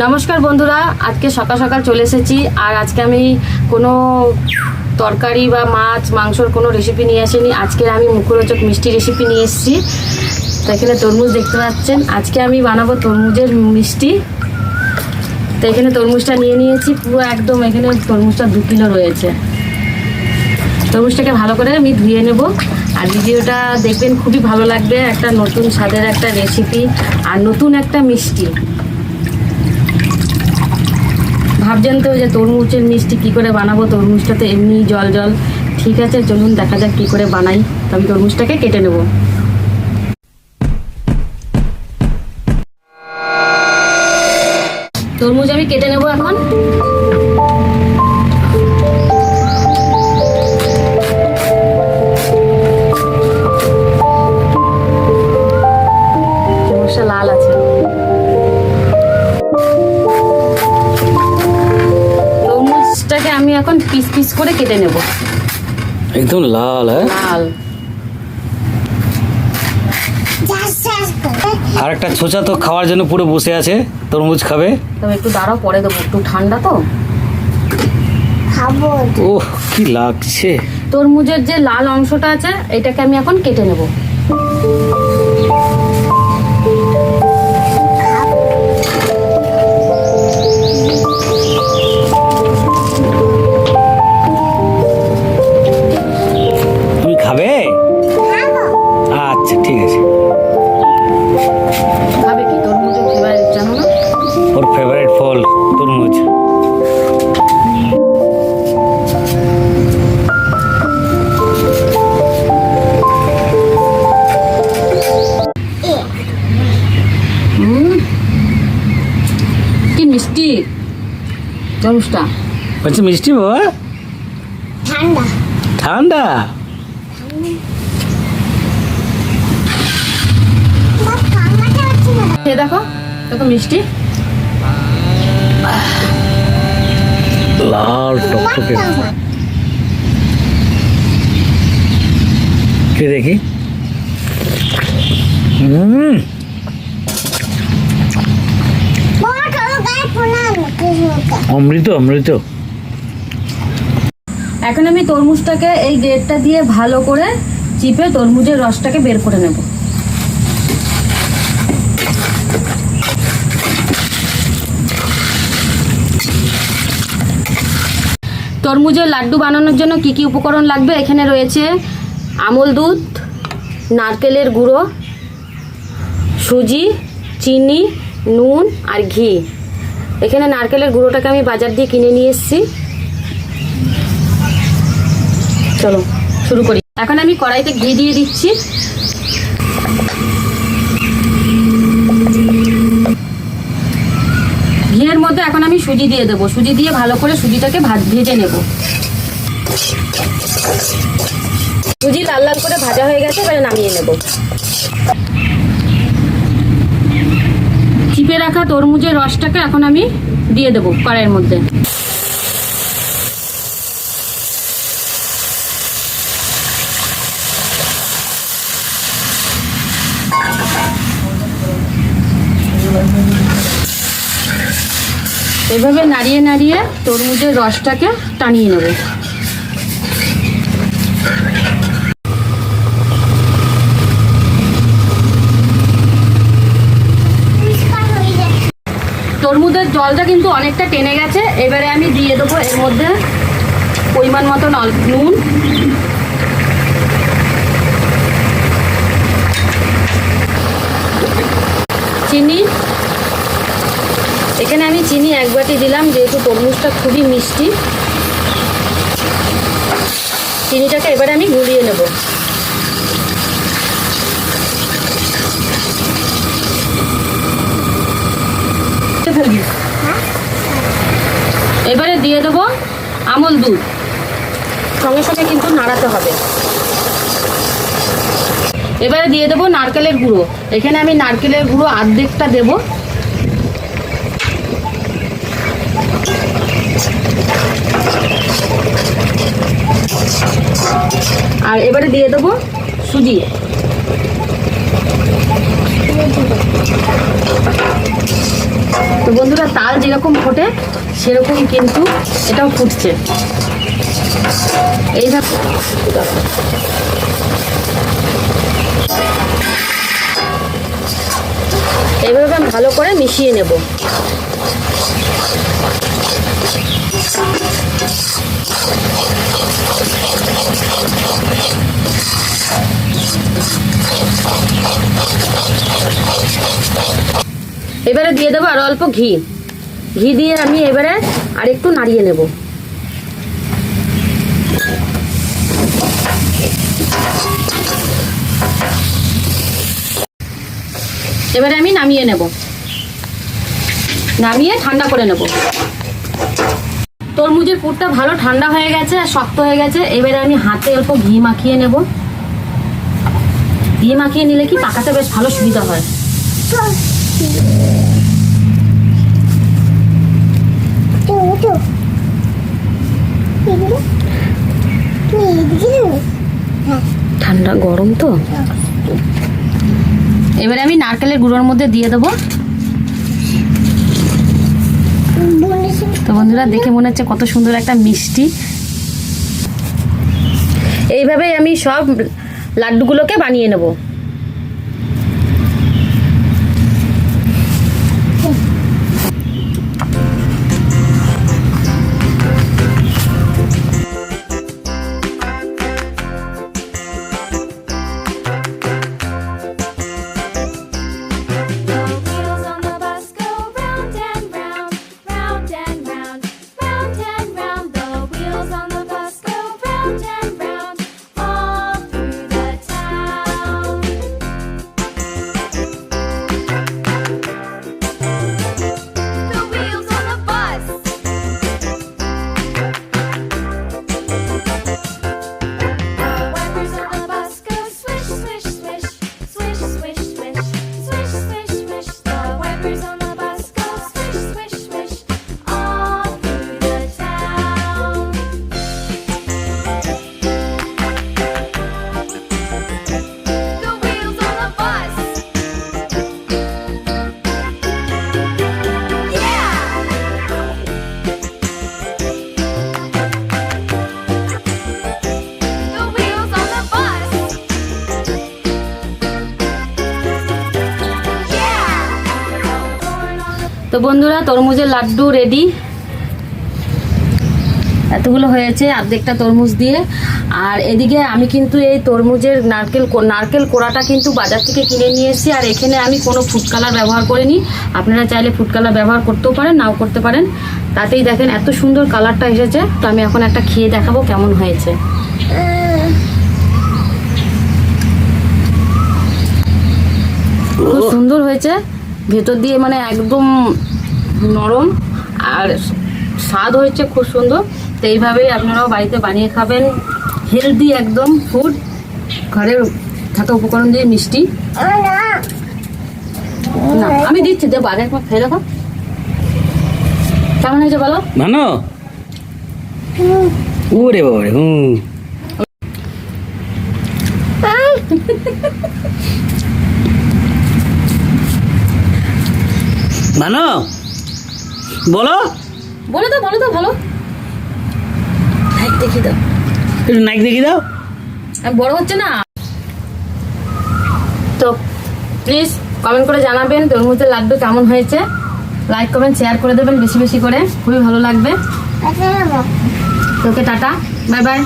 নমস্কার বন্ধুরা, আজকে সকাল সকাল চলে এসেছি আর আজকে আমি কোনো তরকারি বা মাছ, মাংসর কোনো রেসিপি নিয়ে আসিনি। আজকে আমি মুখরোচক মিষ্টি রেসিপি নিয়ে এসেছি। তো এখানে তরমুজ দেখতে পাচ্ছেন। আজকে আমি বানাবো তরমুজের মিষ্টি। তো এখানে তরমুজটা নিয়ে নিয়েছি। পুরো একদম এখানে তরমুজটা দু কিলো রয়েছে। তরমুজটাকে ভালো করে আমি ধুয়ে নেব। আর ভিডিওটা দেখবেন, খুবই ভালো লাগবে। একটা নতুন স্বাদের একটা রেসিপি আর নতুন একটা মিষ্টি। ভাবছেন তো যে তরমুজের মিষ্টি কি করে বানাবো? তরমুজটা তো এমনি জল জল। ঠিক আছে, চলুন দেখা যাক কি করে বানাই। আমি তরমুজটাকে কেটে নেব। তরমুজ আমি কেটে নেব এখন। পিস করে কেটে নেব। একদম লাল হ্যাঁ? লাল। আর একটা ছোচা তো খাওয়ার জন্য পুরো বসে আছে। তরমুজ খাবে? তবে একটু দাঁড়াও পরে দেবো। একটু ঠান্ডা তো। খাব ওহ কি লাগছে। তরমুজের যে লাল অংশটা আছে এটাকে আমি এখন কেটে নেব। মিষ্টি। তরমুজটা বলছি মিষ্টি বাবা ঠান্ডা। ঠান্ডা? না খেয়ে দেখো কত মিষ্টি। লাল টকটকে। কে দেখি? হুম। অমৃত অমৃত। এখন আমি তরমুজটাকে এই গ্রেডটা দিয়ে ভালো করে চিপে তরমুজের রসটাকে বের করে নেব। তরমুজের লাড্ডু বানানোর জন্য কি কি উপকরণ লাগবে? এখানে রয়েছে আমল দুধ, নারকেলের গুঁড়ো, সুজি, চিনি, নুন আর ঘি। এখানে নারকেলের গুঁড়োটাকে আমি বাজার দিয়ে কিনে নিয়ে এসেছি। চলো, শুরু করি। এখন আমি কড়াইতে ঘি দিয়ে দিচ্ছি। ঘিয়ের মধ্যে এখন আমি সুজি দিয়ে দেবো। সুজি দিয়ে ভালো করে সুজিটাকে ভাত ভেজে নেব। সুজি লাল লাল করে ভাজা হয়ে গেছে, এবারে নামিয়ে নেব। চিপে রাখা তরমুজের রসটাকে এখন আমি দিয়ে দেবো কড়াইয়ের মধ্যে। এভাবে নাড়িয়ে নাড়িয়ে তরমুজের রসটাকে টানিয়ে নেব। তরমুজের জলটা কিন্তু অনেকটা টেনে গেছে। এবারে আমি দিয়ে দেবো এর মধ্যে পরিমাণ অল্প নুন। চিনি। এখানে আমি চিনি এক বাটি দিলাম, যেহেতু তরমুজটা খুবই মিষ্টি। চিনিটাকে এবারে আমি গুলিয়ে নেব। ফেলবি এবারে দিয়ে দেবো আমল দুধ। সঙ্গে সঙ্গে কিন্তু নাড়াতে হবে। এবারে দিয়ে দেবো নারকেলের গুঁড়ো। এখানে আমি নারকেলের গুঁড়ো অর্ধেকটা দেবো। আর এবারে দিয়ে দেবো সুজি। তো বন্ধুরা তাল যেরকম ফোটে, সেরকম কিন্তু এটাও ফুটছে। এইভাবে এইভাবে ভালো করে মিশিয়ে নেব। এবারে দিয়ে দেবো আরও অল্প ঘি। ঘি দিয়ে আমি এবারে আর একটু নাড়িয়ে নেব। এবারে আমি নামিয়ে নেব। নামিয়ে ঠান্ডা করে নেব। তরমুজের পুরটা ভালো ঠান্ডা হয়ে গেছে আর শক্ত হয়ে গেছে। এবারে আমি হাতে অল্প ঘি মাখিয়ে নেব। ঘি মাখিয়ে নিলে কি পাকাতে বেশ ভালো সুবিধা হয়। ঠান্ডা গরম তো। এবারে আমি নারকেলের গুঁড়োর মধ্যে দিয়ে দেবো। তো বন্ধুরা, দেখে মনে হচ্ছে কত সুন্দর একটা মিষ্টি। এইভাবেই আমি সব লাড্ডুগুলোকে বানিয়ে নেব। তো বন্ধুরা তরমুজের লাড্ডু রেডি এতগুলো হয়েছে অর্ধেকটা তরমুজ দিয়ে। আর এদিকে আমি কিন্তু এই তরমুজের নারকেল নারকেল কোড়াটা কিন্তু বাজার থেকে কিনে নিয়ে এসেছি আর এখানে আমি কোনো ফুড কালার ব্যবহার করিনি। আপনারা চাইলে ফুড কালার ব্যবহার করতেও পারেন নাও করতে পারেন। তাতেই দেখেন এত সুন্দর কালারটা এসেছে। তো আমি এখন একটা খেয়ে দেখাবো কেমন হয়েছে। খুব সুন্দর হয়েছে। ভেতর দিয়ে মানে একদম নরম আর স্বাদ হয়েছে খুব সুন্দর। তো এইভাবেই আপনারাও বাড়িতে বানিয়ে খাবেন। হেলদি একদম ফুড ঘরের থাকা উপকরণ দিয়ে মিষ্টি। না আমি দিচ্ছি দেবো আগে একবার খেয়ে দেখো। কেমন হয়েছে বলো? মানো ওরে বাবারে হুম। মানো বলো। বলো তো বলো তো ভালো হ্যাঁ দেখি দাও। একটু নাইক দেখি দাও। আর বড় হচ্ছে না? তো প্লিজ কমেন্ট করে জানাবেন তরমুজের লাড্ডু কেমন হয়েছে? লাইক কমেন্ট শেয়ার করে দেবেন বেশি বেশি করে। খুবই ভালো লাগবে। আচ্ছা তোকে টাটা। Bye bye